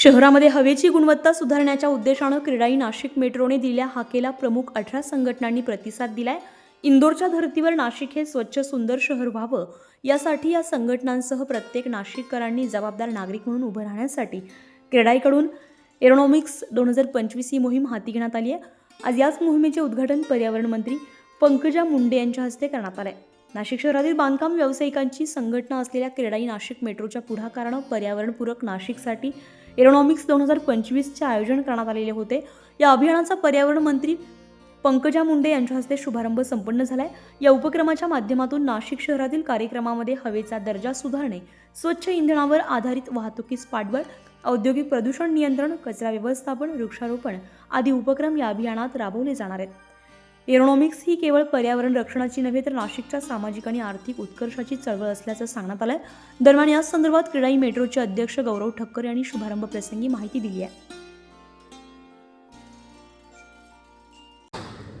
शहरामध्ये हवेची गुणवत्ता सुधारण्याच्या उद्देशानं क्रीडाई नाशिक मेट्रोने दिलेल्या हाकेला प्रमुख अठरा संघटनांनी प्रतिसाद दिलाय. इंदोरच्या धर्तीवर नाशिक हे स्वच्छ सुंदर शहर व्हावं यासाठी या संघटनांसह प्रत्येक नाशिककरांनी जबाबदार नागरिक म्हणून उभं राहण्यासाठी क्रीडाईकडून एरोनॉमिक्स दोन हजार पंचवीस ही मोहीम हाती घेण्यात आली आहे. आज याच मोहिमेचे उद्घाटन पर्यावरण मंत्री पंकजा मुंडे यांच्या हस्ते करण्यात आलं आहे नाशिक शहरातील बांधकाम व्यावसायिकांची संघटना असलेल्या क्रीडाई नाशिक मेट्रोच्या पुढाकारानं पर्यावरणपूरक नाशिकसाठी एरोनॉमिक्स दोन हजार पंचवीसचे आयोजन करण्यात आलेले होते. या अभियानाचा पर्यावरण मंत्री पंकजा मुंडे यांच्या हस्ते शुभारंभ संपन्न झालाय. या उपक्रमाच्या माध्यमातून नाशिक शहरातील कार्यक्रमामध्ये हवेचा दर्जा सुधारणे स्वच्छ इंधनावर आधारित वाहतुकीस पाठबळ औद्योगिक प्रदूषण नियंत्रण कचरा व्यवस्थापन वृक्षारोपण आदी उपक्रम या अभियानात राबवले जाणार आहेत. एरोनॉमिक्स ही केवळ पर्यावरण रक्षणाची नव्हे तर नाशिकच्या सामाजिक आणि आर्थिक उत्कर्षाची चळवळ असल्याचं सांगण्यात आलंय. दरम्यान या संदर्भात क्रीडाई मेट्रोचे अध्यक्ष गौरव ठक्कर यांनी शुभारंभ प्रसंगी माहिती दिली आहे.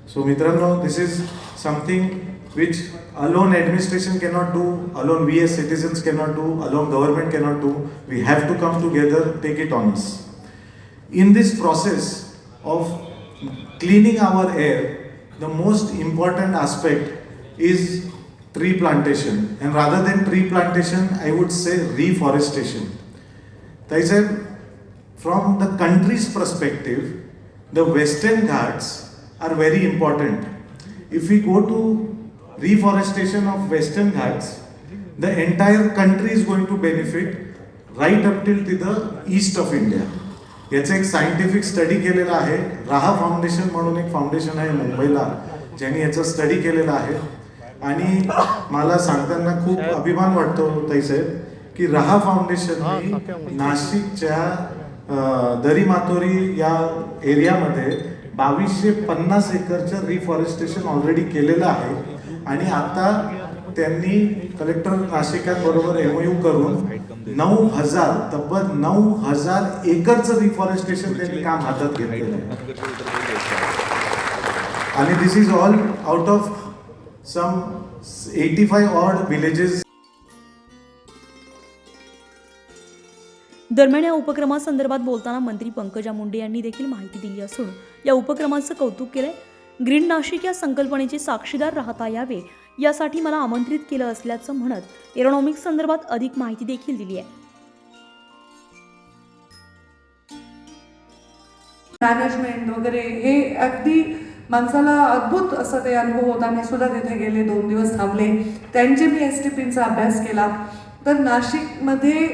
सो मित्रांनो this is something which alone administration can not do alone we as citizens can not do alone government cannot do we have to come together take it onus in this process of cleaning our air the most important aspect is tree plantation and rather than tree plantation I would say reforestation. I said from the country's perspective the western ghats are very important. If we go to reforestation of western ghats the entire country is going to benefit right up till to the east of India. याचं एक scientific study केलेला आहे. राहा foundation म्हणून एक foundation आहे मुंबईला ज्यांनी याचा स्टडी केलेला आहे. आणि मला सांगताना खूप अभिमान वाटतो ताई साहेब की राहा फाउंडेशनने नाशिकच्या दरी मातोरी या एरियामध्ये बावीसशे पन्नास एकरचं रिफॉरेस्टेशन ऑलरेडी केलेलं आहे. आणि आता त्यांनी कलेक्टर नाशिकांबरोबर एमओयू करून नऊ हजार तब्बल नऊ हजार एकरचं रिफॉरेस्टेशन त्यांनी काम हातात घेतलेलं आहे. आणि this is all out of some eighty five odd villages दरम्यान या उपक्रमासंदर्भात बोलताना मंत्री पंकजा मुंडे यांनी देखील माहिती दिली असून या उपक्रमाचं कौतुक केलंय. ग्रीन नाशिक या संकल्पनेचे साक्षीदार राहता यावे यासाठी मला आमंत्रित केलं असल्याचं म्हणत एरोनॉमिक्स संदर्भात अधिक माहिती देखील दिली आहे. मॅनेजमेंट वगैरे हे अगदी माणसाला अद्भुत असं ते अनुभव होता. मी सुद्धा तिथे गेले दोन दिवस थांबले. त्यांचे मी एस टी पींचा अभ्यास केला. तर नाशिकमध्ये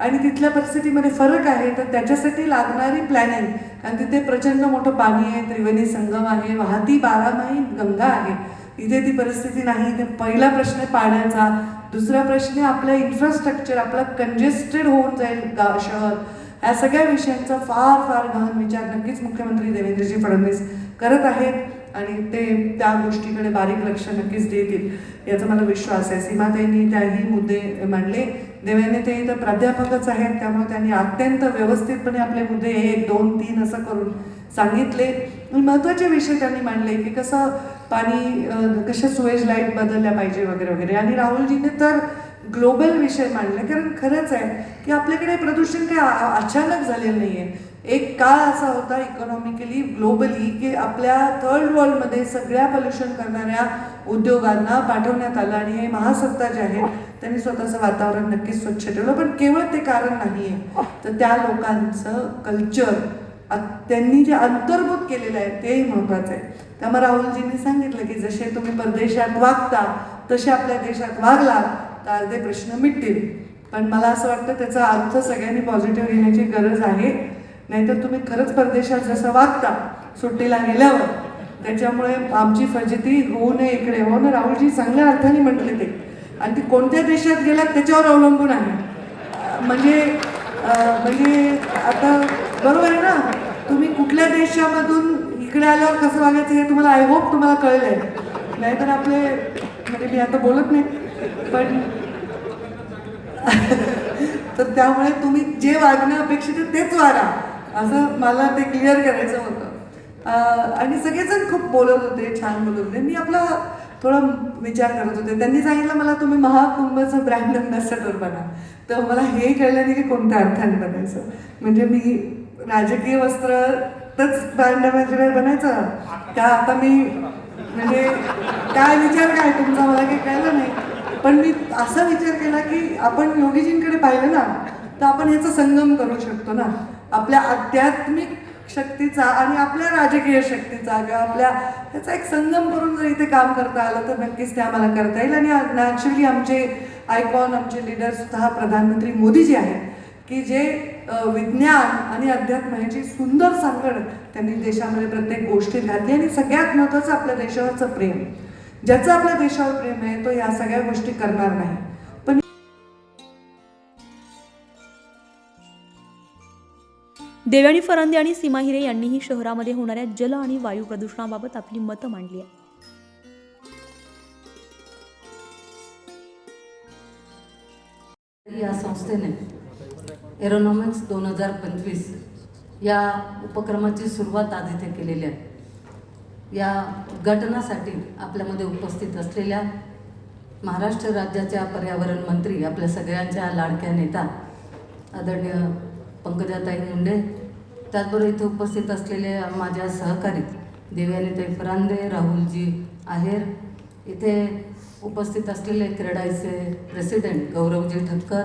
आणि तिथल्या परिस्थितीमध्ये फरक आहे. तर त्याच्यासाठी लागणारी प्लॅनिंग कारण तिथे प्रचंड मोठं पाणी आहे त्रिवेणी संगम आहे वाहती बारामाही गंगा आहे. इथे ती परिस्थिती नाही ते पहिला प्रश्न आहे पाण्याचा दुसरा प्रश्न आहे आपलं इन्फ्रास्ट्रक्चर आपलं कंजेस्टेड होऊन जाईल गा शहर. या सगळ्या विषयांचा फार फार गहन विचार नक्कीच मुख्यमंत्री देवेंद्रजी फडणवीस करत आहेत आणि ते त्या गोष्टीकडे बारीक लक्ष नक्कीच देतील याचा मला विश्वास आहे. सीमाताईंनी त्याही मुद्दे मांडले. देवेंद्र ते इथं प्राध्यापकच आहेत त्यामुळे त्यांनी अत्यंत व्यवस्थितपणे आपले मुद्दे एक दोन तीन असं करून सांगितले. आणि महत्त्वाचे विषय त्यांनी मांडले की कसं पाणी कशा सुएज लाइट बदलल्या पाहिजे वगैरे वगैरे. आणि राहुलजीने तर ग्लोबल विषय मांडले. कारण खरंच आहे की आपल्याकडे प्रदूषण काही अचानक झालेलं नाही आहे एक काळ असा होता इकॉनॉमिकली ग्लोबली की आपल्या थर्ड वर्ल्डमध्ये सगळ्या पोल्युशन करणाऱ्या उद्योगांना पाठवण्यात आलं. आणि हे महासत्ता जे आहेत त्यांनी स्वतःचं वातावरण नक्कीच स्वच्छ ठेवलं पण केवळ ते कारण नाही आहे तर त्या लोकांचं कल्चर त्यांनी जे अंतर्भूत केलेलं आहे तेही महत्त्वाचं आहे. त्यामुळे राहुलजींनी सांगितलं की जसे तुम्ही परदेशात वागता तसे आपल्या देशात वागला तर अर्धे प्रश्न मिटतील. पण मला असं वाटतं त्याचा अर्थ सगळ्यांनी पॉझिटिव्ह घेण्याची गरज आहे. नाहीतर तुम्ही खरंच परदेशात जसं वागता सुट्टीला गेल्यावर त्याच्यामुळे आमची फजिती होऊ नये इकडे हो ना राहुलजी चांगल्या अर्थाने म्हटले ते. आणि ती कोणत्या देशात गेल्यात त्याच्यावर अवलंबून आहे. म्हणजे म्हणजे आता बरोबर आहे ना? तुम्ही कुठल्या देशामधून इकडे आल्यावर कसं वागायचं हे तुम्हाला आय होप तुम्हाला कळलंय. नाहीतर आपले म्हणजे मी आता बोलत नाही. पण तर त्यामुळे तुम्ही जे वागणं अपेक्षित आहे तेच वागा. असं मला ते क्लिअर करायचं होतं. आणि सगळेजण खूप बोलत होते छान बोलत होते. मी आपला थोडा विचार करत होते. त्यांनी सांगितलं मला तुम्ही महाकुंभचं ब्रँड अम्बॅसेडर बना. तर मला हे कळलं नाही की कोणत्या अर्थाने बनायचं. म्हणजे मी राजकीय वस्त्रच ब्रँड अम्बॅसेडर बनायचं. का आता मी म्हणजे काय विचार काय? तुमचा मला काही कळलं नाही. पण मी असा विचार केला की आपण योगीजींकडे पाहिलं ना तर आपण ह्याचा संगम करू शकतो ना. आपल्या आध्यात्मिक शक्तीचा आणि आपल्या राजकीय शक्तीचा किंवा आपल्या ह्याचा एक संगम करून जर इथे काम करता आलं तर नक्कीच ते आम्हाला करता येईल. आणि नॅचरली आमचे आयकॉन आमचे लीडर हा प्रधानमंत्री मोदीजी आहेत की जे विज्ञान आणि अध्यात्म ह्याची सुंदर सांगड त्यांनी देशामध्ये प्रत्येक गोष्टीत घातली आणि सगळ्यात महत्त्वाचं आपल्या देशावरचं प्रेम. ज्याचं आपल्या देशावर प्रेम आहे तो या सगळ्या गोष्टी करणार नाही. पण देवयानी फरांदे आणि सीमा हिरे यांनीही शहरामध्ये होणाऱ्या जल आणि वायू प्रदूषणाबाबत आपली मतं मांडली आहे या संस्थेने एरोनॉमिक्स दोन हजार पंचवीस या उपक्रमाची सुरुवात आज इथे केलेली आहे. या उद्घाटनासाठी आपल्यामध्ये उपस्थित असलेल्या महाराष्ट्र राज्याच्या पर्यावरण मंत्री आपल्या सगळ्यांच्या लाडक्या नेता आदरणीय पंकजाताई मुंडे त्याचबरोबर इथे उपस्थित असलेले माझ्या सहकारी देवयानीताई फरांदे राहुलजी आहेर इथे उपस्थित असलेले क्रेडाईचे प्रेसिडेंट गौरवजी ठक्कर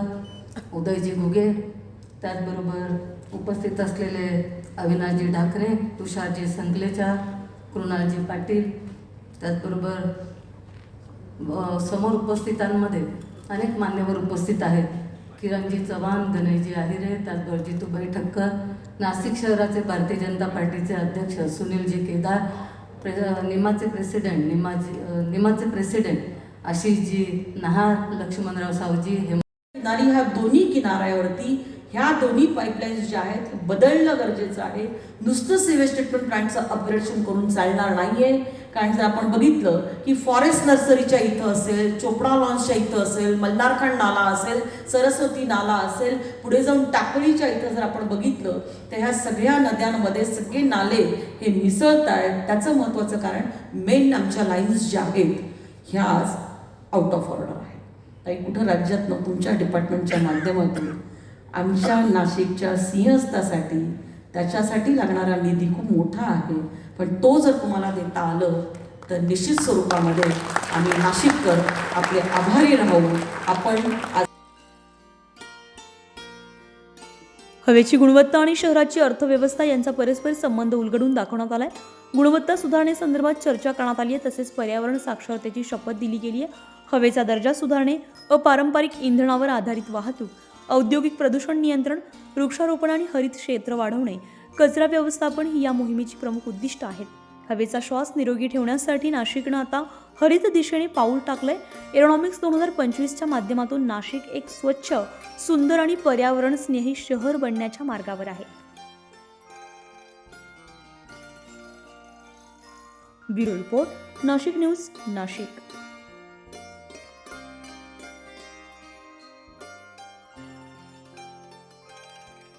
उदयजी घुगे त्याचबरोबर उपस्थित असलेले अविनाशजी ढाकरे तुषारजी संकलेचा कृणालजी पाटील त्याचबरोबर समोर उपस्थितांमध्ये अनेक मान्यवर उपस्थित आहेत. किरणजी चव्हाण गणेशजी आहिरे त्याचबरोबर जितूबाई ठक्कर नाशिक शहराचे भारतीय जनता पार्टीचे अध्यक्ष सुनीलजी केदार प्रे निमाचे प्रेसिडेंट निमाजी निमाचे प्रेसिडेंट आशिषजी नहार लक्ष्मणराव सावजी हे आणि ह्या दोन्ही किनाऱ्यावरती ह्या दोन्ही पाईपलाईन्स ज्या आहेत बदलणं गरजेचं आहे. नुसतं सिवेज ट्रीटमेंट प्लांटचं अपग्रेडेशन करून चालणार नाहीये. कारण जर आपण बघितलं की फॉरेस्ट नर्सरीच्या इथं असेल चोपडा लॉन्सच्या इथं असेल मल्हारखंड नाला असेल सरस्वती नाला असेल पुढे जाऊन टाकळीच्या इथं जर आपण बघितलं तर ह्या सगळ्या नद्यांमध्ये सगळे नाले हे मिसळत आहेत. त्याचं महत्त्वाचं कारण मेन आमच्या लाईन्स ज्या आहेत ह्या आज आउट ऑफ ऑर्डर आहे काही कुठं राज्यातनं तुमच्या डिपार्टमेंटच्या माध्यमातून आमच्या नाशिकच्या सिंहस्थासाठी त्याच्यासाठी लागणारा निधी खूप मोठा आहे. पण तो जर तुम्हाला देता आलं तर निश्चित स्वरूपामध्ये आम्ही नाशिककर आपले आभारी राहू. आपण आज हवेची गुणवत्ता आणि शहराची अर्थव्यवस्था यांचा परस्पर संबंध उलगडून दाखवण्यात आलाय. गुणवत्ता सुधारणेसंदर्भात चर्चा करण्यात आली आहे तसेच पर्यावरण साक्षरतेची शपथ दिली गेली आहे. हवेचा दर्जा सुधारणे अपारंपरिक इंधनावर आधारित वाहतूक औद्योगिक प्रदूषण नियंत्रण वृक्षारोपण आणि हरित क्षेत्र वाढवणे कचरा व्यवस्थापन ही या मोहिमेची प्रमुख उद्दिष्ट आहेत. हवेचा श्वास निरोगी ठेवण्यासाठी नाशिकनं आता हरित दिशेने पाऊल टाकलंय. एरोनॉमिक्स दोन हजार पंचवीसच्या माध्यमातून नाशिक एक स्वच्छ सुंदर आणि पर्यावरण स्नेही शहर बनण्याच्या मार्गावर आहे. Bureau report Nashik news Nashik.